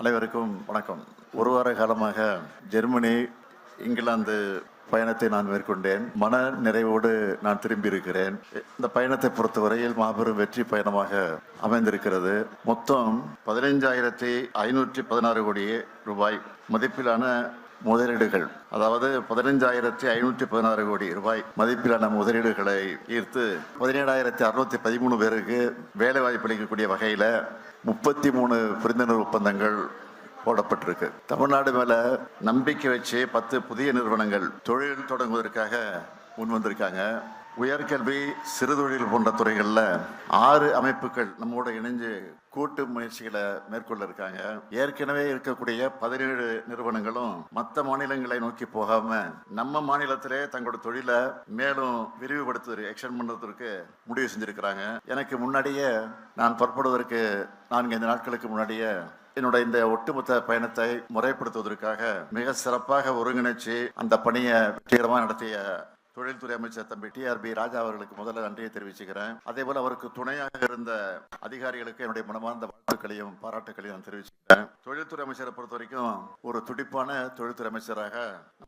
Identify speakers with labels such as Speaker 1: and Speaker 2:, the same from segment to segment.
Speaker 1: அனைவருக்கும் வணக்கம். ஒரு வார காலமாக ஜெர்மனி இங்கிலாந்து பயணத்தை நான் மேற்கொண்டேன். மன நிறைவோடு நான் திரும்பி இருக்கிறேன் இந்த பயணத்தை பொறுத்தவரையில் மாபெரும் வெற்றி பயணமாக அமைந்திருக்கிறது. மொத்தம் பதினைஞ்சாயிரத்தி ஐநூற்றி பதினாறு கோடி ரூபாய் மதிப்பிலான முதலீடுகள். அதாவது பதினைஞ்சாயிரத்தி ஐநூற்றி பதினாறு கோடி ரூபாய் மதிப்பிலான முதலீடுகளை ஈர்த்து பதினேழாயிரத்தி அறுநூத்தி பதிமூணு பேருக்கு வேலை வாய்ப்பு அளிக்கக்கூடிய வகையில் முப்பத்தி மூணு புரிந்துணர்வு ஒப்பந்தங்கள் போடப்பட்டிருக்கு. தமிழ்நாடு மேல நம்பிக்கை வச்சு பத்து புதிய நிறுவனங்கள் தொழில் தொடங்குவதற்காக முன் வந்திருக்காங்க. உயர்கல்வி சிறுதொழில் போன்ற துறைகளில் ஆறு அமைப்புகள் நம்மோட இணைஞ்சு கூட்டு முயற்சிகளை மேற்கொள்ள இருக்காங்க. ஏற்கனவே இருக்கக்கூடிய பதினேழு நிறுவனங்களும் மற்ற மாநிலங்களை நோக்கி போகாம நம்ம மாநிலத்திலே தங்களோட தொழிலை மேலும் விரிவுபடுத்துவது எக்ஸ்டெண்ட் பண்ணுறதுக்கு முடிவு செஞ்சிருக்கிறாங்க. எனக்கு முன்னாடியே நான் புறப்படுவதற்கு நான்கைந்து நாட்களுக்கு முன்னாடியே என்னோட இந்த ஒட்டுமொத்த பயணத்தை முறைப்படுத்துவதற்காக மிக சிறப்பாக ஒருங்கிணைச்சு அந்த பணியை வெற்றிகரமாக நடத்திய தொழில்துறை அமைச்சர் தம்பி டிஆர்பி ராஜா அவர்களுக்கு முதல்ல நன்றியை தெரிவிச்சுக்கிறேன். அதே போல அவருக்கு துணையாக இருந்த அதிகாரிகளுக்கு என்னுடைய மனமார்ந்த வாழ்த்துக்களையும் பாராட்டுகளையும் நான் தெரிவிச்சுக்கிறேன். தொழில்துறை அமைச்சரை பொறுத்த வரைக்கும் ஒரு துடிப்பான தொழில்துறை அமைச்சராக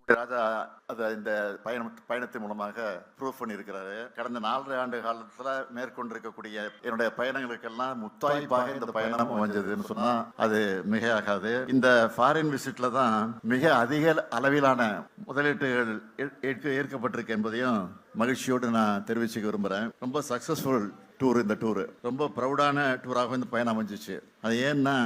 Speaker 1: ராஜா அதை இந்த பயணம் பயணத்தின் மூலமாக ப்ரூவ் பண்ணியிருக்கிறாரு. கடந்த நாலரை ஆண்டு காலத்துல மேற்கொண்டிருக்கக்கூடிய என்னுடைய பயணங்களுக்கெல்லாம் முத்தாய்ப்பாக இந்த பயணம் அமைஞ்சதுன்னு சொன்னா அது மிகையாகாது. இந்த ஃபாரின் விசிட்ல தான் மிக அதிக அளவிலான முதலீட்டுகள் ஏற்- ஏற்க- ஏற்கப்பட்டிருக்கு என்பதையும் மகிழ்ச்சியோடு நான் தெரிவிச்சுக்க விரும்புகிறேன் ரொம்ப சக்ஸஸ்ஃபுல் டூர் இந்த டூர் ரொம்ப ப்ரௌடான டூராக இந்த பயணம் அமைஞ்சிச்சு. அது ஏன்னா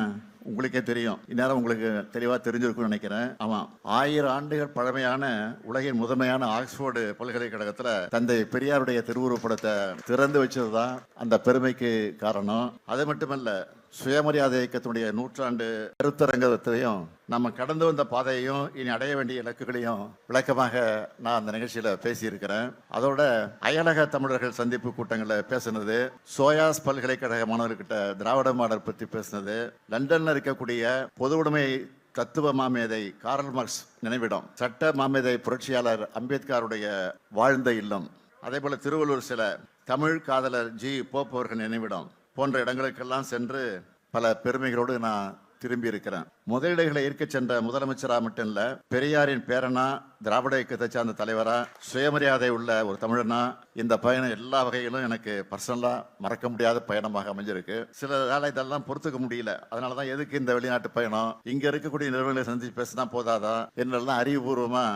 Speaker 1: உங்களுக்கே தெரியும். இந்நேரம் உங்களுக்கு தெளிவாக தெரிஞ்சிருக்கும்னு நினைக்கிறேன். ஆமாம் ஆயிரம் ஆண்டுகள் பழமையான உலகின் முதன்மையான ஆக்ஸ்போர்டு பல்கலைக்கழகத்தில் தந்தை பெரியாருடைய திருவுருவப்படத்தை திறந்து வச்சது தான் அந்த பெருமைக்கு காரணம். அது மட்டுமல்ல சுயமரியாதை இயக்கத்தினுடைய நூற்றாண்டு கருத்தரங்கத்தையும் நம்ம கடந்து வந்த பாதையையும் இனி அடைய வேண்டிய இலக்குகளையும் விளக்கமாக நான் அந்த நிகழ்ச்சியில் பேசியிருக்கிறேன். அதோட அயலக தமிழர்கள் சந்திப்பு கூட்டங்களில் பேசுனது சோயாஸ் பல்கலைக்கழக மாணவர்கிட்ட திராவிட மாடல் பற்றி பேசுனது லண்டனில் இருக்கக்கூடிய பொது உடைமை தத்துவ மாமேதை காரல் மார்க்ஸ் நினைவிடம் சட்ட மாமேதை புரட்சியாளர் அம்பேத்கருடைய வாழ்ந்த இல்லம் அதே போல திருவள்ளூர் சில தமிழ் காதலர் ஜி. போப் அவர்கள் நினைவிடம் போன்ற இடங்களுக்கெல்லாம் சென்று பல பெருமைகளோடு நான் திரும்பி இருக்கிறேன் முதலீடுகளை ஈர்க்க சென்ற முதலமைச்சரா மட்டும் இல்ல பெரியாரின் பேரனா திராவிட இயக்கத்தை சார்ந்த தலைவரா சுயமரியாதை உள்ள ஒரு தமிழனா இந்த பயணம் எல்லா வகையிலும் எனக்கு பர்சனலா மறக்க முடியாத பயணமாக அமைஞ்சிருக்கு. சில வேலை இதெல்லாம் பொறுத்துக்க முடியல. அதனாலதான் எதுக்கு இந்த வெளிநாட்டு பயணம்? இங்க இருக்கக்கூடிய நிறுவனங்களை சந்திச்சு பேசினா போதாதா? என்னெல்லாம் அறிவுபூர்வமா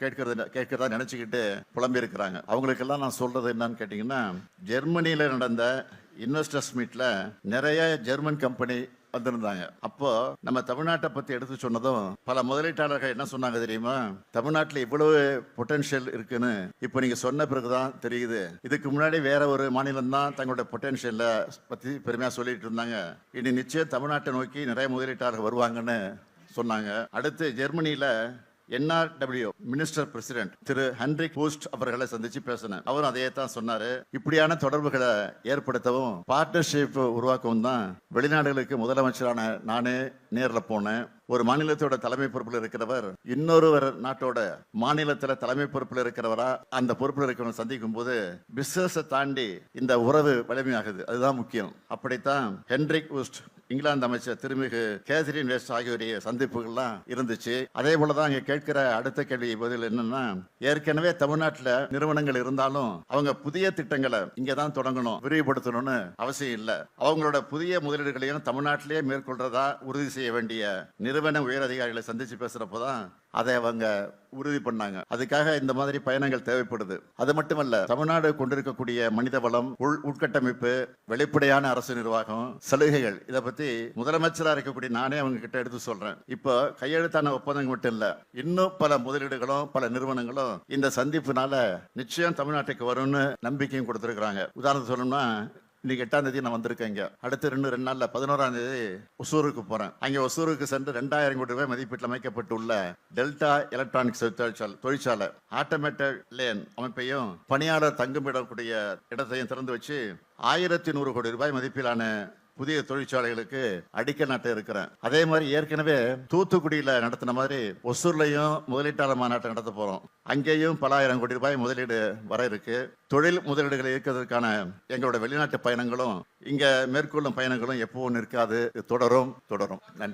Speaker 1: கேட்கறது கேட்கறதா நினைச்சுக்கிட்டு புலம்பி இருக்கிறாங்க அவங்களுக்கெல்லாம் நான் சொல்றது என்னன்னு கேட்டீங்கன்னா ஜெர்மனியில நடந்த இன்வெஸ்டர்ஸ் மீட்ல நிறைய ஜெர்மன் கம்பெனி வந்திருந்தாங்க. அப்போ நம்ம தமிழ்நாட்டை பத்தி எடுத்து சொன்னதும் பல முதலீட்டாளர்கள் என்ன சொன்னாங்க தெரியுமா? தமிழ்நாட்டில் இவ்வளவு பொட்டன்ஷியல் இருக்குன்னு இப்போ நீங்க சொன்ன பிறகுதான் தெரியுது. இதுக்கு முன்னாடி வேற ஒரு மாநிலம் தான் தங்களுடைய பொட்டன்ஷியலை பத்தி பெருமையா சொல்லிட்டு இருந்தாங்க. இனி நிச்சயம் தமிழ்நாட்டை நோக்கி நிறைய முதலீட்டாளர்கள் வருவாங்கன்னு சொன்னாங்க. அடுத்து ஜெர்மனியில N R W minister president Thiru Henrik Wüst அவர்களை சந்திச்சு பேசினேன். அவரும் அதே தான் சொன்னாரு. இப்படியான தொடர்புகளை ஏற்படுத்தவும் பார்ட்னர்ஷிப் உருவாக்கவும் தான் வெளிநாடுகளுக்கு முதலமைச்சரான நானே நேரில் போனேன். ஒரு மாநிலத்தோட தலைமை பொறுப்பில் இருக்கிறவர் இன்னொருவர் நாட்டோட மாநிலத்தில் தலைமை பொறுப்பில் இருக்கிறவரா அந்த பொறுப்பில் இருக்கிறவங்க சந்திக்கும் போது பிசினஸை தாண்டி இந்த உறவு வலிமையாகுது. அதுதான் முக்கியம். அப்படித்தான் ஹென்ரிக் ஊஸ்ட் இங்கிலாந்து அமைச்சர் திருமிகு கேசரின் வெஸ்ட் ஆகியோருடைய சந்திப்புகள்லாம் இருந்துச்சு. அதே போலதான் இங்க கேட்கிற அடுத்த கேள்வி பதில் என்னன்னா ஏற்கனவே தமிழ்நாட்டில் நிறுவனங்கள் இருந்தாலும் அவங்க புதிய திட்டங்களை இங்க தான் தொடங்கணும் விரிவுபடுத்தணும்னு அவசியம் இல்லை. அவங்களோட புதிய முதலீடுகளையும் தமிழ்நாட்டிலேயே மேற்கொள்றதா உறுதி செய்ய வேண்டிய நிறுவன உயர் அதிகாரிகளை சந்திச்சு பேசுறப்போதான் அதை அவங்க உறுதி பண்ணாங்க. அதுக்காக இந்த மாதிரி பயணங்கள் தேவைப்படுது. அது மட்டுமல்ல தமிழ்நாடு கொண்டிருக்கக்கூடிய மனித வளம் உள் உட்கட்டமைப்பு வெளிப்படையான அரசு நிர்வாகம் சலுகைகள் இதை பத்தி முதலமைச்சராக இருக்கக்கூடிய நானே அவங்க கிட்ட எடுத்து சொல்றேன். இப்போ கையெழுத்தான ஒப்பந்தங்கள் மட்டும் இல்ல இன்னும் பல முதலீடுகளும் பல நிறுவனங்களும் இந்த சந்திப்புனால நிச்சயம் தமிழ்நாட்டுக்கு வரும்னு நம்பிக்கையும் கொடுத்திருக்கிறாங்க. உதாரணத்துக்கு சொல்லணும்னா இன்னைக்கு எட்டாம் தேதி நான் வந்திருக்கேன் இங்க. அடுத்து ரெண்டு ரெண்டு நாள்ல பதினோராம் தேதி ஒசூருக்கு போறேன். அங்க ஒசூருக்கு சென்று ரெண்டாயிரம் கோடி ரூபாய் மதிப்பீட்டில் அமைக்கப்பட்டுள்ள டெல்டா எலக்ட்ரானிக்ஸ் தொழிற்சாலை தொழிற்சாலை ஆட்டோமேட்டட் லேன் அமைப்பையும் பணியாளர் தங்குமிடக்கூடிய இடத்தையும் திறந்து வச்சு ஆயிரத்தி நூறு கோடி ரூபாய் மதிப்பிலான புதிய தொழிற்சாலைகளுக்கு அடிக்கல் நாட்ட இருக்கிறேன். அதே மாதிரி ஏற்கனவே தூத்துக்குடியில் நடத்தின மாதிரி ஒசூர்லையும் முதலீட்டாளர் மாநாட்டை நடத்த போகிறோம் அங்கேயும் பல ஆயிரம் கோடி ரூபாய் முதலீடு வர இருக்கு. தொழில் முதலீடுகளை ஈர்க்கிறதுக்கான எங்களோட வெளிநாட்டு பயணங்களும் இங்கே மேற்கொள்ளும் பயணங்களும் எப்பவும் நிற்காது. தொடரும் தொடரும். நன்றி.